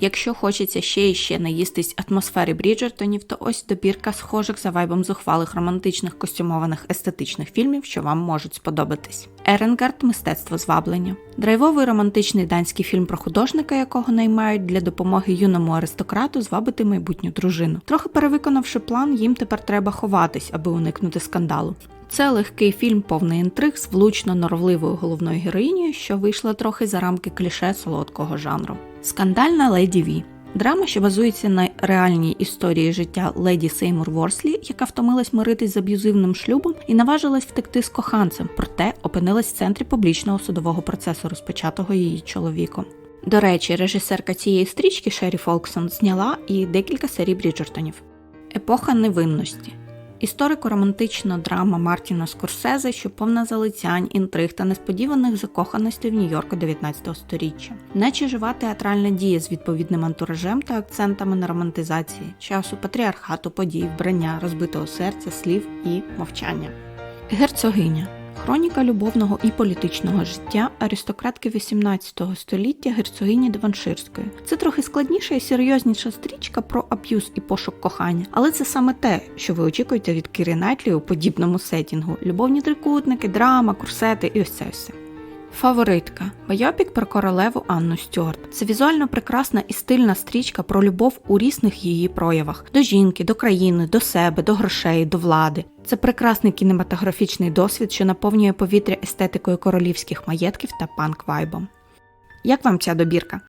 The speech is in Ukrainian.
Якщо хочеться ще і ще наїстись атмосфери Бріджертонів, то ось добірка схожих за вайбом зухвалих романтичних костюмованих естетичних фільмів, що вам можуть сподобатись. Еренгард мистецтво зваблення. Драйвовий романтичний данський фільм про художника, якого наймають для допомоги юному аристократу звабити майбутню дружину. Трохи перевиконавши план, їм тепер треба ховатись, аби уникнути скандалу. Це легкий фільм, повний інтриг з влучно норовливою головною героїнею, що вийшла трохи за рамки кліше солодкого жанру. Скандальна леді Ві. Драма, що базується на реальній історії життя леді Сеймур Ворслі, яка втомилась миритись з аб'юзивним шлюбом і наважилась втекти з коханцем, проте опинилась в центрі публічного судового процесу, розпочатого її чоловіком. До речі, режисерка цієї стрічки Шері Фолксон зняла і декілька серій Бріджертонів. Епоха невинності. Історико-романтична драма Мартіна Скорсезе, що повна залицянь, інтриг та несподіваних закоханостей в Нью-Йорку 19 століття, наче жива театральна дія з відповідним антуражем та акцентами на романтизації, часу, патріархату, подій, вбрання, розбитого серця, слів і мовчання. Герцогиня. Хроніка любовного і політичного життя аристократки 18 століття герцогині Деванширської. Це трохи складніша і серйозніша стрічка про аб'юз і пошук кохання, але це саме те, що ви очікуєте від Кірі Найтлі у подібному сетінгу: любовні трикутники, драма, курсети і ось це все. Фаворитка Байопік про королеву Анну Стюарт. Це візуально прекрасна і стильна стрічка про любов у різних її проявах до жінки, до країни, до себе, до грошей, до влади. Це прекрасний кінематографічний досвід, що наповнює повітря естетикою королівських маєтків та панк-вайбом. Як вам ця добірка?